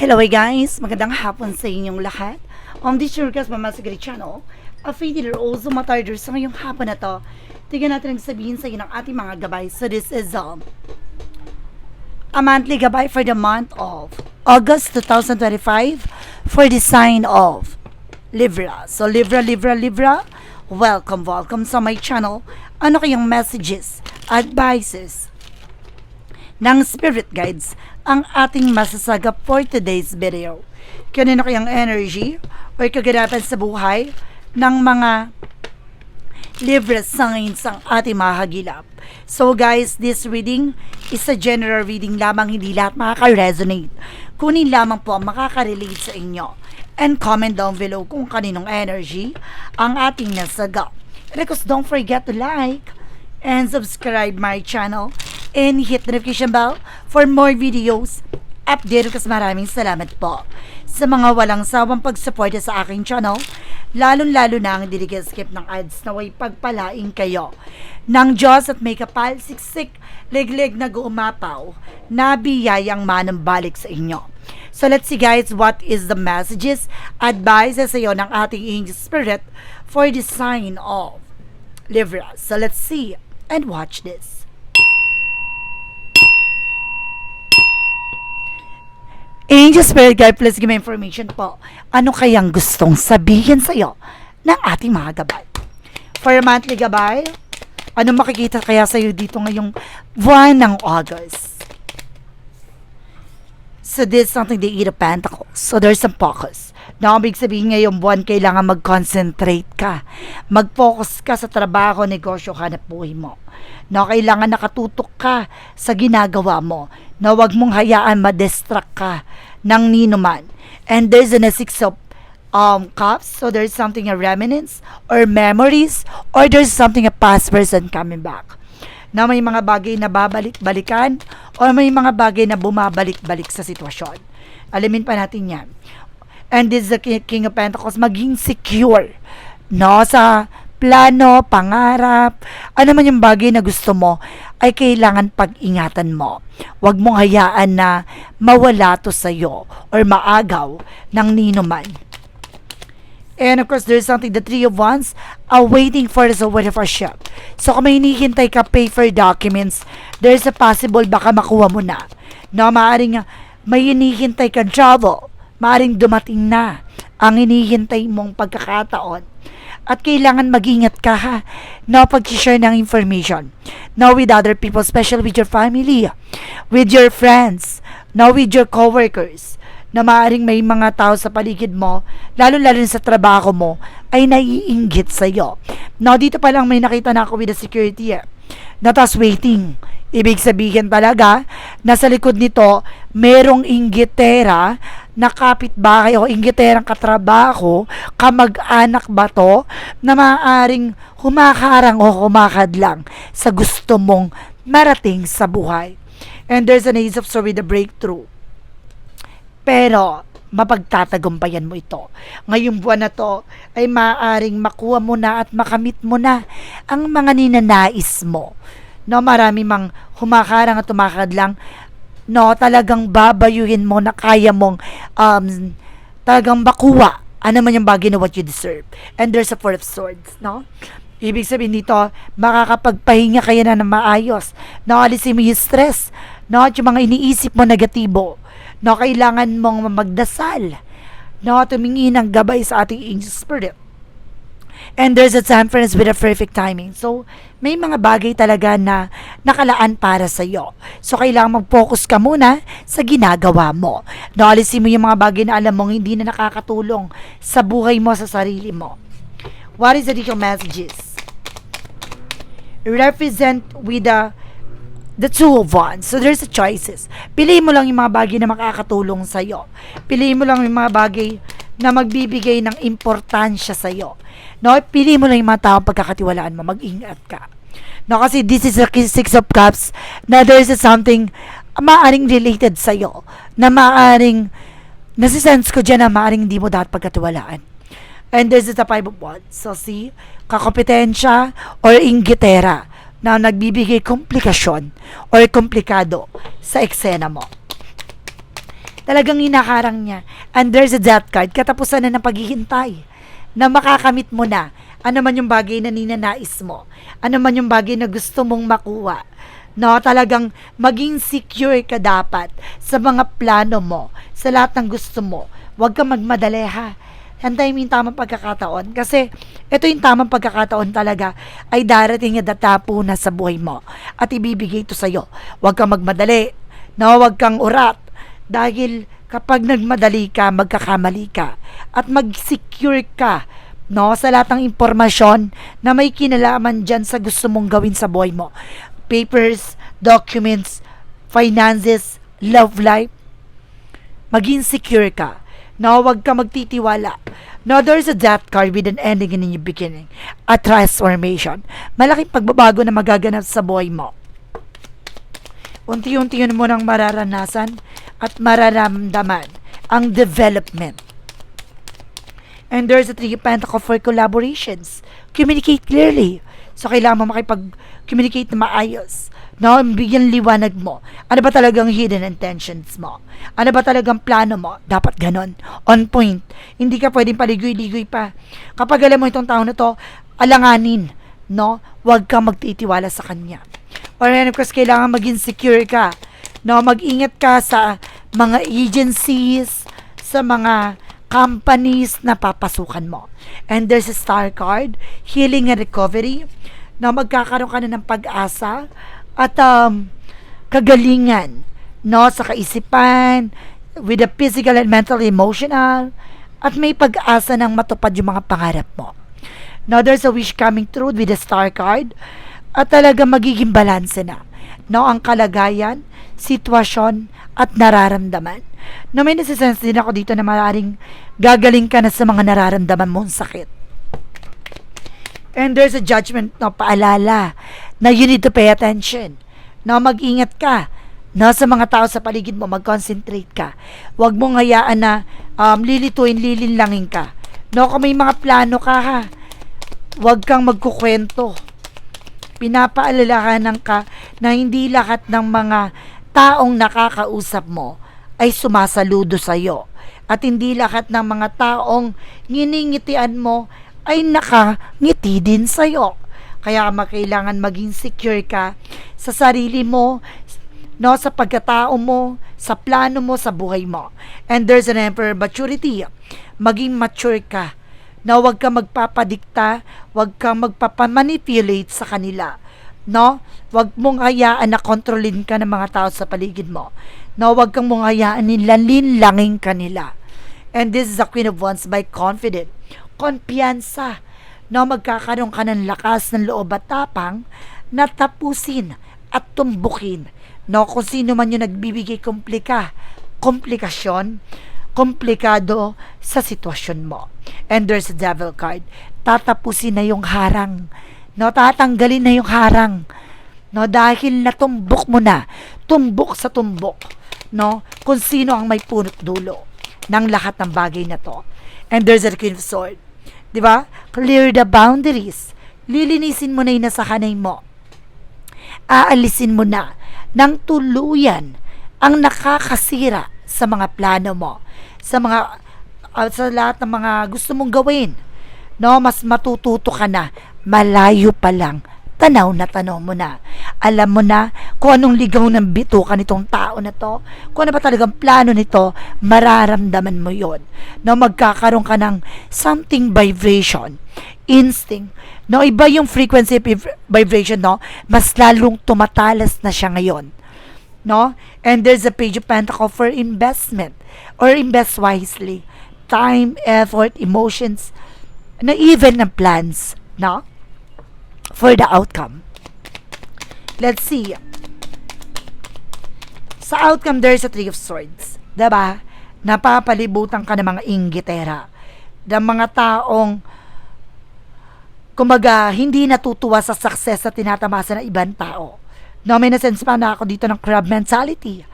Hello guys! Magandang hapon sa inyong lahat. Um, this guest, Mama Sigrid Channel. A healer also matarder sa ngayong hapon na to. Tignan natin ang sabihin sa inyo ng ating mga gabay. So this is um, a monthly gabay for the month of August 2025 for the sign of Libra. So Libra, Libra, Libra, welcome, welcome sa my channel. Ano kayang messages, advices, ng spirit guides ang ating masasagap for today's video. Kanino kayang energy or kaganapan sa buhay ng mga Libra signs ang ating mahagilap. So guys, this reading is a general reading lamang, hindi lahat makaka-resonate. Kunin lamang po ang makaka-relate sa inyo. And comment down below kung kaninong energy ang ating nasagap. Because don't forget to like and subscribe my channel and hit the notification bell for more videos. Update kasi maraming salamat po sa mga walang sawang pagsuporta sa aking channel, lalong-lalo na ang hindi skip ng ads na way pagpalaing kayo ng Diyos at may kapal, siksik, legleg na guumapaw, na biyayang manambalik sa inyo. So let's see guys, what is the messages, advices sa iyo ng ating angel spirit for the sign of Libra. So let's see and watch this. Angel Spirit Guide, please give me information po. Ano kayang gustong sabihin sa iyo ng ating mga gabay? For your monthly gabay, ano makikita kaya sa iyo dito ngayong buwan ng August? So this is something they eat of pentacles. So there's some focus. Na ibig sabihin ngayong buwan, kailangan mag-concentrate ka. Mag-focus ka sa trabaho, negosyo, hanap buhay mo. Na kailangan nakatutok ka sa ginagawa mo. Na wag mong hayaan ma-distract ka ng ninuman. And there's a six of um, cups. So there's something a remnants or memories or there's something a past person coming back na may mga bagay na babalik-balikan o may mga bagay na bumabalik-balik sa sitwasyon. Alamin pa natin yan. And is the Ki- King of Pentacles, maging secure no, sa plano, pangarap, ano man yung bagay na gusto mo, ay kailangan pag-ingatan mo. Huwag mong hayaan na mawala to sa'yo or maagaw ng ninuman. And of course, there's something, the Three of Wands, are waiting for the word of ship. So kung may hinihintay ka paper documents, there's a possible baka makuha mo na. No, maaaring uh, may hinihintay ka travel, maaaring dumating na ang hinihintay mong pagkakataon. At kailangan mag-ingat ka ha, no, pag-share ng information. No, with other people, especially with your family, with your friends, no, with your coworkers na maaaring may mga tao sa paligid mo, lalo-lalo na sa trabaho mo, ay naiinggit sa'yo. Now, dito pa lang may nakita na ako with the security eh, na tas waiting. Ibig sabihin talaga, nasa likod nito, merong inggitera na kapitbahay o inggiterang katrabaho, kamag-anak ba to, na maaaring humakarang o humakadlang sa gusto mong marating sa buhay. And there's an ace of sorry, the breakthrough. Pero, mapagtatagumpayan mo ito. Ngayong buwan na to ay maaaring makuha mo na at makamit mo na ang mga ninanais mo. No, marami mang humakarang at tumakad lang. No, talagang babayuhin mo na kaya mong um, talagang makuha ano man yung bagay na what you deserve. And there's a four of swords, no? Ibig sabihin dito, makakapagpahinga kayo na ng maayos. No, alisin mo yung stress. No, at yung mga iniisip mo negatibo no, kailangan mong magdasal, no, tumingin ng gabay sa ating angel spirit. And there's a us with a perfect timing. So, may mga bagay talaga na nakalaan para sa iyo. So, kailangan mag-focus ka muna sa ginagawa mo. No, alisin mo yung mga bagay na alam mong hindi na nakakatulong sa buhay mo, sa sarili mo. What is the detailed messages? Represent with the the two of wands. So there's a choices. Piliin mo lang yung mga bagay na makakatulong sa iyo. Piliin mo lang yung mga bagay na magbibigay ng importansya sa iyo. No, piliin mo lang yung mga taong pagkakatiwalaan mo. Mag-ingat ka. No, kasi this is a six of cups na there's a something maaring related sa iyo. Na maaring nasisense ko dyan na maaring hindi mo dapat pagkatiwalaan. And this is the five of wands. So see, kakompetensya or inggitera na nagbibigay komplikasyon or komplikado sa eksena mo. Talagang hinaharang niya. And there's a death card. Katapusan na ng paghihintay. Na makakamit mo na. Ano man yung bagay na ninanais mo. Ano man yung bagay na gusto mong makuha. No, talagang maging secure ka dapat sa mga plano mo, sa lahat ng gusto mo. Huwag kang magmadali ha. Hantayin mo yung tamang pagkakataon. Kasi ito yung tamang pagkakataon talaga ay darating at datapo na sa buhay mo. At ibibigay ito sa'yo. Huwag kang magmadali. No, huwag kang urat. Dahil kapag nagmadali ka, magkakamali ka. At mag-secure ka no, sa lahat ng impormasyon na may kinalaman dyan sa gusto mong gawin sa buhay mo. Papers, documents, finances, love life. Maging secure ka. No, huwag ka magtitiwala. No, there's a death card with an ending and a new beginning. A transformation. Malaking pagbabago na magaganap sa buhay mo. Unti-unti yun mo nang mararanasan at mararamdaman ang development. And there's a three pentacle for collaborations. Communicate clearly. So, kailangan mo makipag-communicate na maayos. No, bigyan liwanag mo. Ano ba talagang hidden intentions mo? Ano ba talagang plano mo? Dapat ganon. On point. Hindi ka pwedeng paligoy-ligoy pa. Kapag alam mo itong tao na to, alanganin. No? Huwag kang magtitiwala sa kanya. Or yan, of course, kailangan maging secure ka. No, mag-ingat ka sa mga agencies, sa mga companies na papasukan mo. And there's a star card, healing and recovery, na magkakaroon ka na ng pag-asa at um, kagalingan no sa kaisipan with the physical and mental emotional at may pag-asa ng matupad yung mga pangarap mo. Now, there's a wish coming true with the star card at talaga magiging balanse na no ang kalagayan, sitwasyon at nararamdaman. No, may nasisense din ako dito na maaaring gagaling ka na sa mga nararamdaman mong sakit. And there's a judgment no paalala na you need to pay attention. No, mag-ingat ka. No, sa mga tao sa paligid mo, mag-concentrate ka. Huwag mong hayaan na um, lilituin, lilinlangin ka. No, kung may mga plano ka ha, huwag kang magkukwento. Pinapaalalahanan ka na hindi lahat ng mga taong nakakausap mo ay sumasaludo sa iyo. At hindi lahat ng mga taong nginingitian mo ay nakangiti din sa iyo. Kaya makailangan maging secure ka sa sarili mo, no, sa pagkatao mo, sa plano mo, sa buhay mo. And there's an emperor maturity. Maging mature ka. Na huwag kang magpapadikta, huwag kang magpapamanipulate sa kanila. No? Huwag mong hayaan na kontrolin ka ng mga tao sa paligid mo. No, huwag kang mong hayaan nila linlangin ka nila. And this is the Queen of Wands by confident. Konpiyansa. No, magkakaroon ka ng lakas ng loob at tapang na tapusin at tumbukin. No, kung sino man yung nagbibigay komplika, komplikasyon, komplikado sa sitwasyon mo. And there's a devil card. Tatapusin na yung harang. No, tatanggalin na yung harang. No, dahil natumbok mo na. Tumbok sa tumbok. No, kung sino ang may punot dulo ng lahat ng bagay na to. And there's a Queen of Swords. Di ba? Clear the boundaries. Lilinisin mo na yung nasa kanay mo. Aalisin mo na ng tuluyan ang nakakasira sa mga plano mo, sa mga uh, sa lahat ng mga gusto mong gawin. No, mas matututo ka na malayo pa lang tanaw na tanaw mo na. Alam mo na kung anong ligaw ng bituka nitong tao na to. Kung ano ba talagang plano nito, mararamdaman mo yon. No, magkakaroon ka ng something vibration, instinct. No, iba yung frequency vib- vibration, no? Mas lalong tumatalas na siya ngayon. No? And there's a page of pentacle for investment or invest wisely. Time, effort, emotions, na even ng plans, no? for the outcome. Let's see. Sa outcome, there's a Three of Swords. Diba? Napapalibutan ka ng mga inggitera. Ng mga taong kumbaga, hindi natutuwa sa success na tinatamasa ng ibang tao. Nasense pa na ako dito ng crab mentality.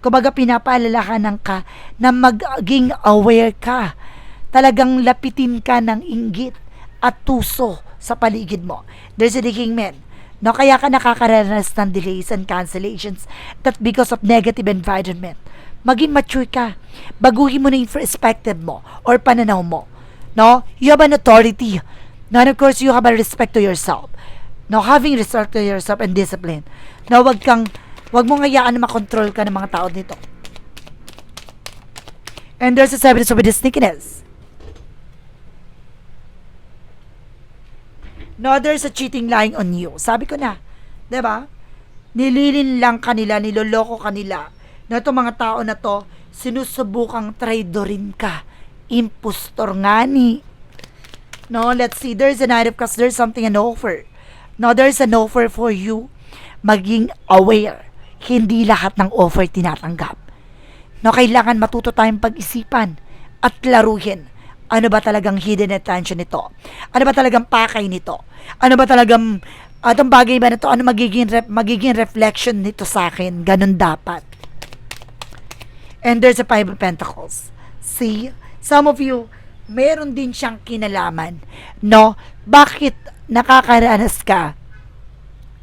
Kumbaga, pinapaalalahanan ka na maging aware ka. Talagang lapitin ka ng inggit at tuso sa paligid mo. There's a digging man. No, kaya ka nakakaranas ng delays and cancellations that because of negative environment. maging mature ka. Baguhin mo na yung perspective mo or pananaw mo. No? You have an authority. No, and of course, you have a respect to yourself. No, having respect to yourself and discipline. No, wag kang, wag mong hayaan na makontrol ka ng mga tao dito. And there's a evidence of the sneakiness. No, there's a cheating lying on you. Sabi ko na, 'di ba? Nililin lang kanila, niloloko kanila. Na itong mga tao na to, sinusubukang traidorin ka. Impostor nga ni. No, let's see. There's a night of cups. There's something an offer. No, there's an offer for you. Maging aware. Hindi lahat ng offer tinatanggap. No, kailangan matuto tayong pag-isipan at laruhin. Ano ba talagang hidden attention nito? Ano ba talagang pakay nito? Ano ba talagang atong bagay ba na? Ano magiging rep, magiging reflection nito sa akin? Ganun dapat. And there's a Five of Pentacles. See? Some of you, meron din siyang kinalaman. No? Bakit nakakaranas ka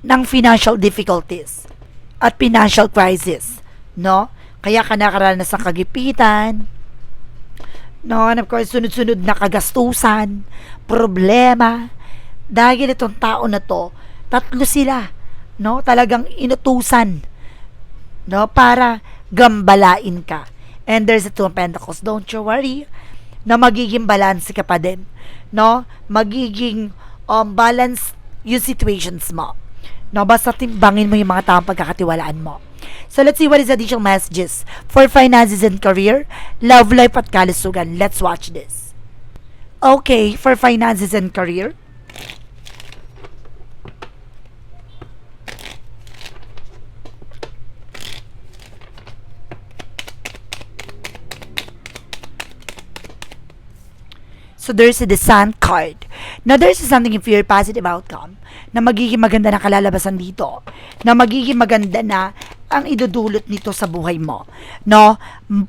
ng financial difficulties at financial crisis? No? Kaya ka nakaranas ng kagipitan, No, and of course, sunod-sunod na kagastusan, problema. Dahil itong tao na to, tatlo sila, no? Talagang inutusan, no? Para gambalain ka. And there's a two of pentacles. Don't you worry, na magiging balance ka pa din, no? Magiging um, balance yung situations mo. No, basta timbangin mo yung mga taong pagkakatiwalaan mo. So let's see what is additional messages for finances and career, love life at kalusugan. Let's watch this. Okay, for finances and career. So there's the sun card. Now there's something if you're positive outcome na magiging maganda na kalalabasan dito. Na magiging maganda na ang idudulot nito sa buhay mo. No?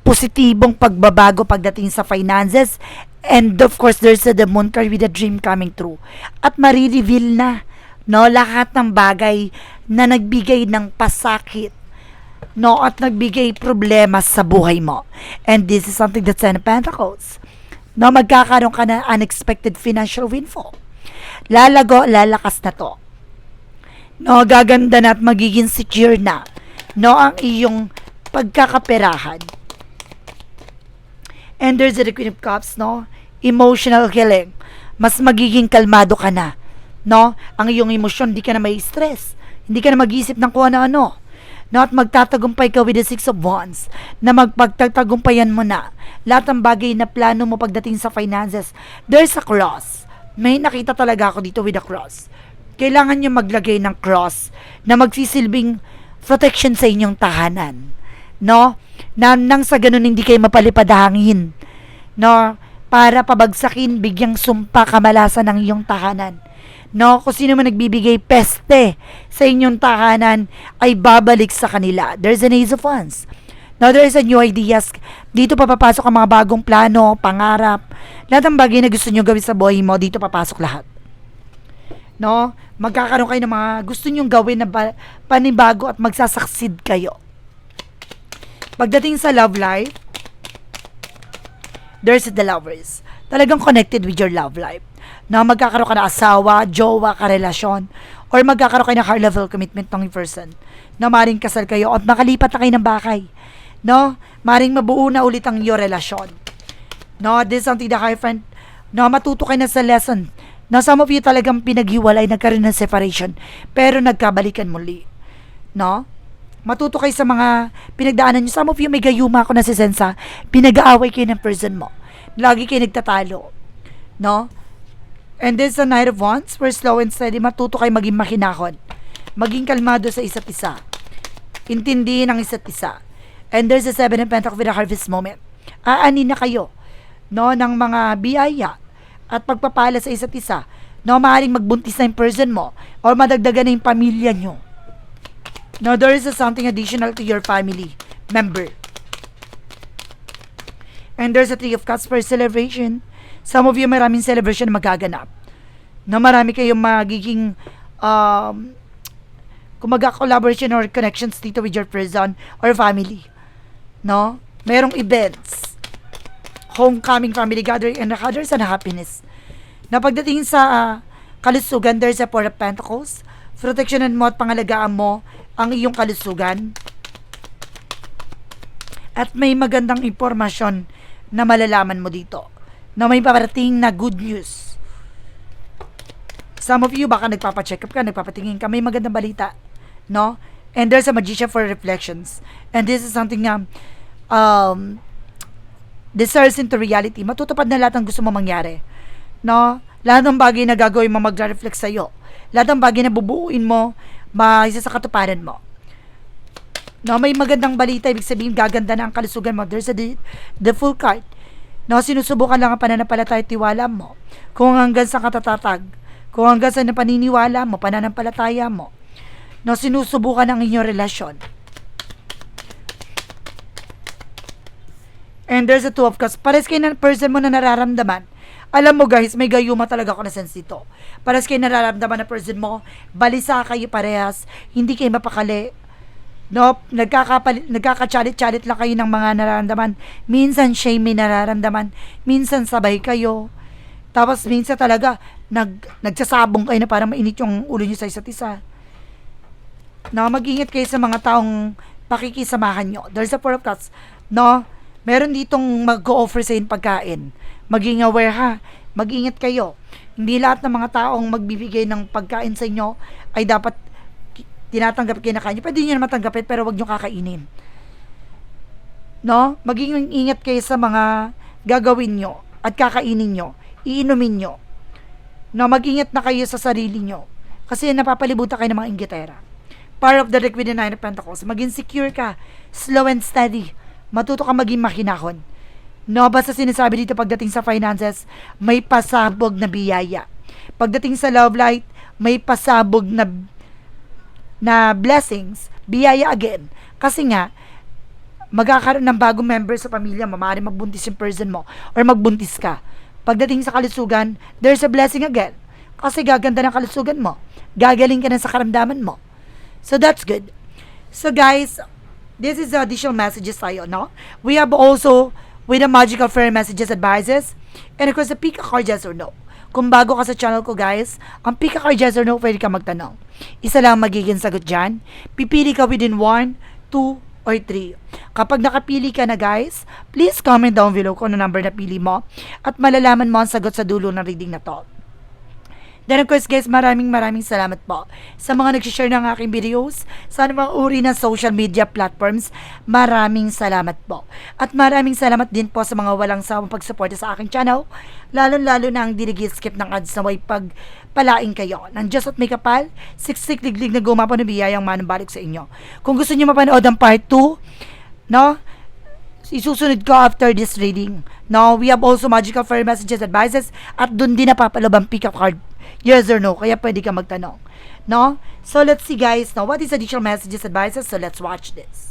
Positibong pagbabago pagdating sa finances and of course there's the moon card with a dream coming true. At marireveal na no lahat ng bagay na nagbigay ng pasakit no at nagbigay problema sa buhay mo. And this is something that's in Pentacles no, magkakaroon ka ng unexpected financial windfall. Lalago, lalakas na to. No, gaganda na at magiging secure na. No, ang iyong pagkakaperahan. And there's the Queen of Cups, no? Emotional healing. Mas magiging kalmado ka na. No? Ang iyong emosyon, hindi ka na may stress. Hindi ka na mag-isip ng kung ano-ano no, at magtatagumpay ka with the Six of Wands, na magpagtatagumpayan mo na lahat ng bagay na plano mo pagdating sa finances. There's a cross. May nakita talaga ako dito with a cross. Kailangan nyo maglagay ng cross na magsisilbing protection sa inyong tahanan. No? Na nang sa ganun hindi kayo mapalipad hangin. No? Para pabagsakin, bigyang sumpa kamalasan ng iyong tahanan. No, kung sino man nagbibigay peste sa inyong tahanan ay babalik sa kanila. There's an ace of wands. Now, there is a new ideas. Dito papapasok ang mga bagong plano, pangarap. Lahat ng bagay na gusto nyo gawin sa buhay mo, dito papasok lahat. No? Magkakaroon kayo ng mga gusto nyong gawin na ba- panibago at magsasucceed kayo. Pagdating sa love life, there's the lovers. Talagang connected with your love life. Na magkakaroon ka na asawa, jowa, karelasyon, or magkakaroon kayo ng high level commitment ng person. Na maring kasal kayo at makalipat na kayo ng bakay. No? Maring mabuo na ulit ang iyong relasyon. No? This is something that high friend, no, matuto kayo na sa lesson. Na some of you talagang pinaghiwalay, nagkaroon ng separation, pero nagkabalikan muli. No? Matuto kayo sa mga pinagdaanan nyo. Some of you may gayuma ako na si Sensa, pinag-aaway kayo ng person mo. Lagi kayo nagtatalo. No? And this is a night of wands, where slow and steady, matuto kayo maging makinahon. Maging kalmado sa isa't isa. Intindihin ang isa't isa. And there's a seven of pentacles with a harvest moment. Aani na kayo no, ng mga biyaya at pagpapala sa isa't isa. No, maaaring magbuntis na yung person mo or madagdagan na yung pamilya nyo. No, there is a something additional to your family member. And there's a Three of Cups for celebration. Some of you, maraming celebration na magaganap. Na marami kayong magiging um, kumaga collaboration or connections dito with your person or family. No? Merong events. Homecoming, family gathering, and others and happiness. Na pagdating sa ah, kalusugan, there's a Four of Pentacles. Proteksyonan mo at pangalagaan mo ang iyong kalusugan. At may magandang impormasyon na malalaman mo dito. Na may paparating na good news. Some of you baka nagpapacheck up ka, nagpapatingin ka, may magandang balita. No? And there's a magician for reflections. And this is something na um, deserves into reality. Matutupad na lahat ng gusto mo mangyari. No? Lahat ng bagay na gagawin mo magre-reflect sa'yo. Lahat ng bagay na bubuuin mo, maisa sa katuparan mo. No, may magandang balita, ibig sabihin gaganda na ang kalusugan mo. There's a the, the full card. No, sinusubukan lang ang pananampalataya at tiwala mo. Kung hanggang sa katatatag, kung hanggang sa paniniwala mo, pananampalataya mo. No, sinusubukan ang inyong relasyon. And there's a two of cups. Pares kayo ng person mo na nararamdaman. Alam mo guys, may gayuma talaga ako na sense dito. Pares kayo nararamdaman na person mo, balisa kayo parehas, hindi kayo mapakali. No, nagkakapalit, nagkakachalit-chalit lang kayo ng mga nararamdaman. Minsan siya may nararamdaman, minsan sabay kayo. Tapos minsan talaga, nag, nagsasabong kayo na parang mainit yung ulo niyo sa isa't isa. No, mag-ingat kayo sa mga taong pakikisamahan nyo. There's a four of cups. No, meron ditong mag-offer sa pagkain. Maging aware ha. Mag-ingat kayo. Hindi lahat ng mga taong magbibigay ng pagkain sa inyo ay dapat tinatanggap na kanya. Pwede nyo naman tanggapin pero wag nyo kakainin. No? Maging ingat kayo sa mga gagawin nyo at kakainin nyo. Iinumin nyo. No, mag-ingat na kayo sa sarili nyo. Kasi napapalibutan kayo ng mga inggitera. Part of the with the Nine of Pentacles. Maging secure ka. Slow and steady. Matuto ka maging makinahon. No, basta sinasabi dito pagdating sa finances, may pasabog na biyaya. Pagdating sa love light, may pasabog na na blessings, biyaya again. Kasi nga, magkakaroon ng bagong member sa pamilya mo, maaaring magbuntis yung person mo, or magbuntis ka. Pagdating sa kalusugan, there's a blessing again. Kasi gaganda ng kalusugan mo. Gagaling ka na sa karamdaman mo. So that's good. So guys, this is the additional messages tayo, no? We have also with the magical fairy messages advices and of course the Pika card yes or no. Kung bago ka sa channel ko guys, ang Pika card yes or no, pwede ka magtanong. Isa lang magiging sagot dyan. Pipili ka within 1, 2, or 3. Kapag nakapili ka na guys, please comment down below kung ano number na pili mo at malalaman mo ang sagot sa dulo ng reading na to. Then of course guys, maraming maraming salamat po sa mga nag-share ng aking videos sa anumang uri ng social media platforms. Maraming salamat po. At maraming salamat din po sa mga walang sawang pagsuporta sa aking channel. Lalo-lalo na ang dinigi skip ng ads na way pagpalaing kayo. Ng Diyos at may kapal, siksik liglig na gumapo na biyayang manumbalik sa inyo. Kung gusto niyo mapanood ang part 2, no? isusunod ko after this reading. Now, we have also magical fairy messages advices at dun din napapaloob ang pick-up card. Yes or no? Kaya pwede ka magtanong. No? So, let's see guys. Now, what is additional messages advices? So, let's watch this.